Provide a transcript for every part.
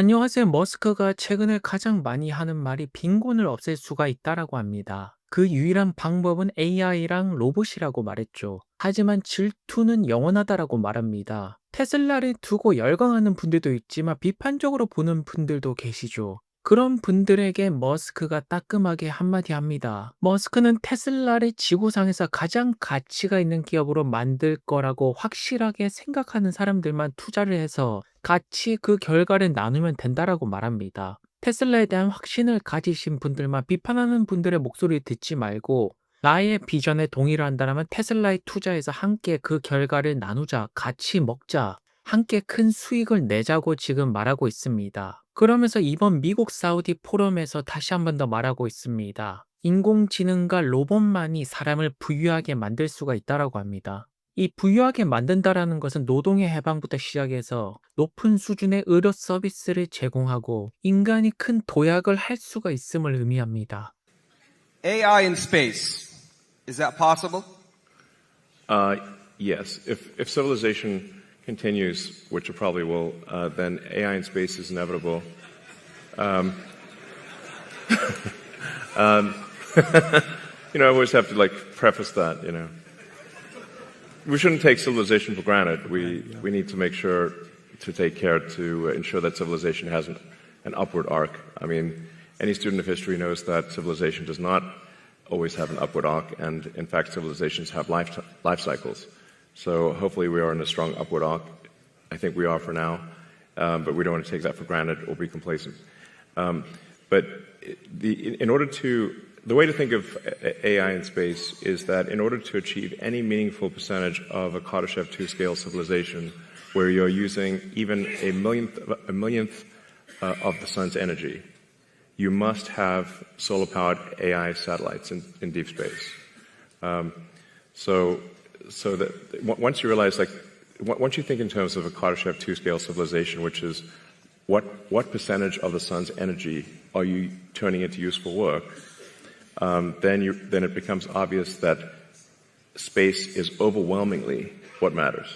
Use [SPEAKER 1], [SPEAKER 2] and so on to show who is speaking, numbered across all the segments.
[SPEAKER 1] 안녕하세요. 머스크가 최근에 가장 많이 하는 말이 빈곤을 없앨 수가 있다라고 합니다. 그 유일한 방법은 AI랑 로봇이라고 말했죠. 하지만 질투는 영원하다라고 말합니다. 테슬라를 두고 열광하는 분들도 있지만 비판적으로 보는 분들도 계시죠. 그런 분들에게 머스크가 따끔하게 한마디 합니다. 머스크는 테슬라를 지구상에서 가장 가치가 있는 기업으로 만들 거라고 확실하게 생각하는 사람들만 투자를 해서 같이 그 결과를 나누면 된다라고 말합니다. 테슬라에 대한 확신을 가지신 분들만 비판하는 분들의 목소리 듣지 말고 나의 비전에 동의를 한다면 테슬라에 투자해서 함께 그 결과를 나누자, 같이 먹자, 함께 큰 수익을 내자고 지금 말하고 있습니다. 그러면서 이번 미국 사우디 포럼에서 다시 한 번 더 말하고 있습니다. 인공지능과 로봇만이 사람을 부유하게 만들 수가 있다라고 합니다. 이 부유하게 만든다라는 것은 노동의 해방부터 시작해서 높은 수준의 의료 서비스를 제공하고 인간이 큰 도약을 할 수가 있음을 의미합니다.
[SPEAKER 2] AI in space. Is that possible?
[SPEAKER 3] Uh, yes. If, if civilization continues, which it probably will, uh, then AI in space is inevitable. Um, um, you know, I always have to like preface that, you know. We shouldn't take civilization for granted. We, we need to make sure to take care to ensure that civilization has an, an upward arc. I mean, any student of history knows that civilization does not always have an upward arc, and in fact, civilizations have life, life cycles. So hopefully, we are in a strong upward arc. I think we are for now, um, but we don't want to take that for granted or be complacent. Um, but the, in order to, the way to think of AI in space is that in order to achieve any meaningful percentage of a Kardashev 2 scale civilization, where you're using even a millionth, a millionth uh, of the sun's energy, you must have solar powered AI satellites in, in deep space. Um, so, so that once you realize, like, once you think in terms of a Kardashev 2 scale civilization, which is what, what percentage of the sun's energy are you turning into useful work, um, then, you, then it becomes obvious that space is overwhelmingly what matters.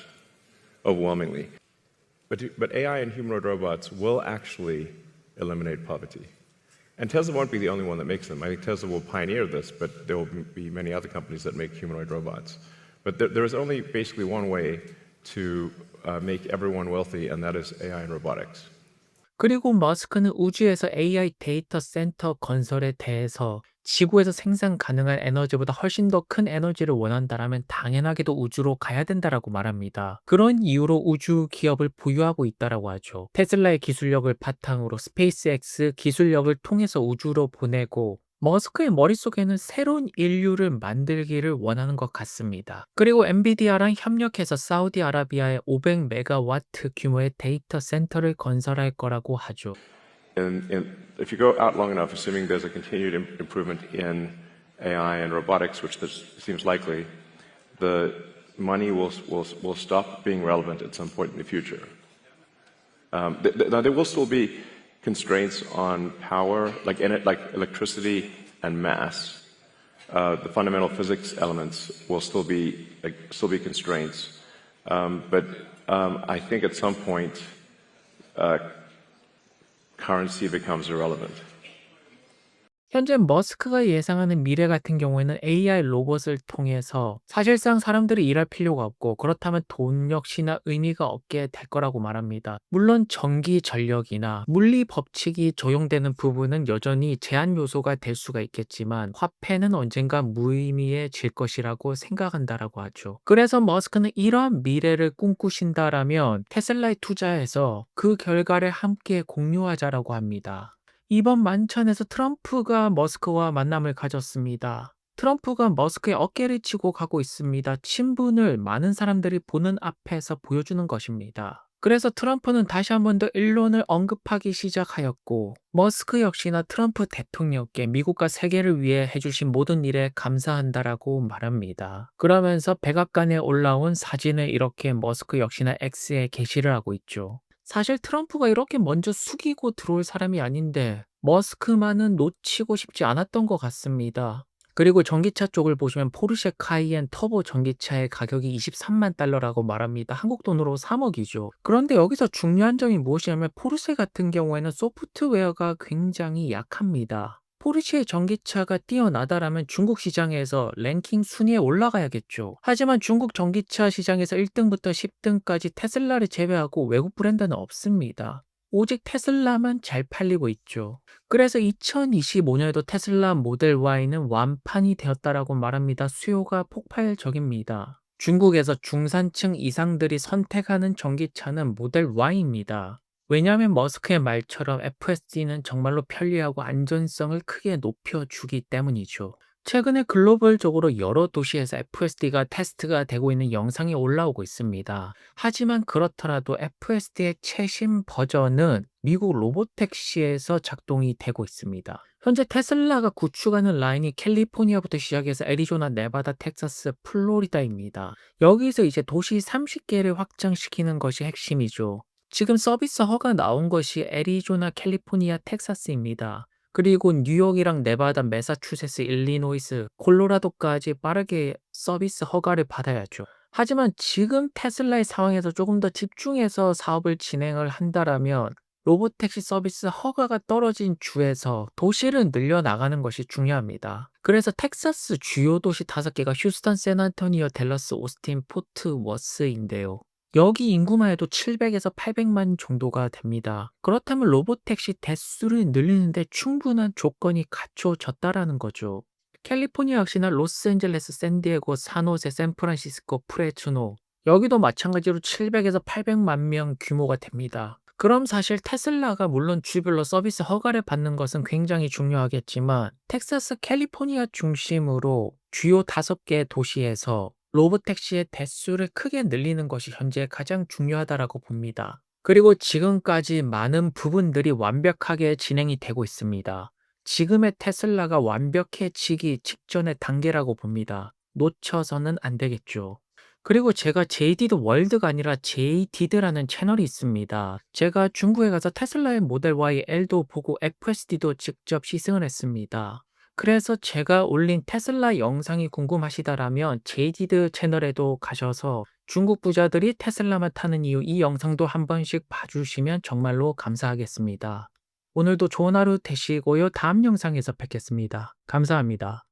[SPEAKER 3] Overwhelmingly. But, but AI and humanoid robots will actually eliminate poverty. And Tesla won't be the only one that makes them. I think Tesla will pioneer this, but there will be many other companies that make humanoid robots. But there, there is only basically one way to uh, make everyone wealthy, and that is AI and robotics.
[SPEAKER 1] 그리고 머스크는 우주에서 AI 데이터 센터 건설에 대해서 지구에서 생산 가능한 에너지보다 훨씬 더 큰 에너지를 원한다라면 당연하게도 우주로 가야 된다라고 말합니다. 그런 이유로 우주 기업을 보유하고 있다라고 하죠. 테슬라의 기술력을 바탕으로 스페이스X 기술력을 통해서 우주로 보내고 머스크의 머릿속에는 새로운 인류를 만들기를 원하는 것 같습니다. 그리고 엔비디아랑 협력해서 사우디아라비아에 500메가와트 규모의 데이터 센터를 건설할 거라고 하죠.
[SPEAKER 3] And, and if you go out long enough, assuming there's a continued im- improvement in AI and robotics, which this seems likely, the money will, will, will stop being relevant at some point in the future. Um, th- th- now, there will still be constraints on power, like, in it, like electricity and mass. Uh, the fundamental physics elements will still be like, still be constraints, um, but um, I think at some point uh, currency becomes irrelevant.
[SPEAKER 1] 현재 머스크가 예상하는 미래 같은 경우에는 AI 로봇을 통해서 사실상 사람들이 일할 필요가 없고 그렇다면 돈 역시나 의미가 없게 될 거라고 말합니다. 물론 전기 전력이나 물리 법칙이 적용되는 부분은 여전히 제한 요소가 될 수가 있겠지만 화폐는 언젠가 무의미해질 것이라고 생각한다라고 하죠. 그래서 머스크는 이러한 미래를 꿈꾸신다라면 테슬라에 투자해서 그 결과를 함께 공유하자라고 합니다. 이번 만찬에서 트럼프가 머스크와 만남을 가졌습니다. 트럼프가 머스크의 어깨를 치고 가고 있습니다. 친분을 많은 사람들이 보는 앞에서 보여주는 것입니다. 그래서 트럼프는 다시 한 번 더 일론을 언급하기 시작하였고, 머스크 역시나 트럼프 대통령께 미국과 세계를 위해 해주신 모든 일에 감사한다라고 말합니다. 그러면서 백악관에 올라온 사진을 이렇게 머스크 역시나 X에 게시를 하고 있죠. 사실 트럼프가 이렇게 먼저 숙이고 들어올 사람이 아닌데 머스크만은 놓치고 싶지 않았던 것 같습니다. 그리고 전기차 쪽을 보시면 포르쉐 카이엔 터보 전기차의 가격이 23만 달러라고 말합니다. 한국 돈으로 3억이죠. 그런데 여기서 중요한 점이 무엇이냐면 포르쉐 같은 경우에는 소프트웨어가 굉장히 약합니다. 포르쉐의 전기차가 뛰어나다라면 중국 시장에서 랭킹 순위에 올라가야겠죠. 하지만 중국 전기차 시장에서 1등부터 10등까지 테슬라를 제외하고 외국 브랜드는 없습니다. 오직 테슬라만 잘 팔리고 있죠. 그래서 2025년에도 테슬라 모델 Y는 완판이 되었다라고 말합니다. 수요가 폭발적입니다. 중국에서 중산층 이상들이 선택하는 전기차는 모델 Y입니다. 왜냐하면 머스크의 말처럼 FSD는 정말로 편리하고 안전성을 크게 높여주기 때문이죠. 최근에 글로벌적으로 여러 도시에서 FSD가 테스트가 되고 있는 영상이 올라오고 있습니다. 하지만 그렇더라도 FSD의 최신 버전은 미국 로보택시에서 작동이 되고 있습니다. 현재 테슬라가 구축하는 라인이 캘리포니아부터 시작해서 애리조나, 네바다, 텍사스, 플로리다입니다. 여기서 이제 도시 30개를 확장시키는 것이 핵심이죠. 지금 서비스 허가 나온 것이 애리조나, 캘리포니아, 텍사스입니다. 그리고 뉴욕이랑 네바다, 매사추세츠, 일리노이스, 콜로라도까지 빠르게 서비스 허가를 받아야죠. 하지만 지금 테슬라의 상황에서 조금 더 집중해서 사업을 진행을 한다라면 로보택시 서비스 허가가 떨어진 주에서 도시를 늘려나가는 것이 중요합니다. 그래서 텍사스 주요 도시 5개가 휴스턴, 샌안토니오, 댈러스, 오스틴, 포트 워스인데요. 여기 인구만 해도 700에서 800만 정도가 됩니다. 그렇다면 로보택시 대수를 늘리는데 충분한 조건이 갖춰졌다라는 거죠. 캘리포니아 역시나 로스앤젤레스, 샌디에고, 산호세, 샌프란시스코, 프레츠노 여기도 마찬가지로 700에서 800만 명 규모가 됩니다. 그럼 사실 테슬라가 물론 주별로 서비스 허가를 받는 것은 굉장히 중요하겠지만 텍사스, 캘리포니아 중심으로 주요 5개 도시에서 로보택시의 대수를 크게 늘리는 것이 현재 가장 중요하다라고 봅니다. 그리고 지금까지 많은 부분들이 완벽하게 진행이 되고 있습니다. 지금의 테슬라가 완벽해지기 직전의 단계라고 봅니다. 놓쳐서는 안 되겠죠. 그리고 제가 JD드 월드가 아니라 JD드라는 채널이 있습니다. 제가 중국에 가서 테슬라의 모델 Y L도 보고 FSD도 직접 시승을 했습니다. 그래서 제가 올린 테슬라 영상이 궁금하시다라면 JD드 채널에도 가셔서 중국 부자들이 테슬라만 타는 이유 이 영상도 한 번씩 봐주시면 정말로 감사하겠습니다. 오늘도 좋은 하루 되시고요. 다음 영상에서 뵙겠습니다. 감사합니다.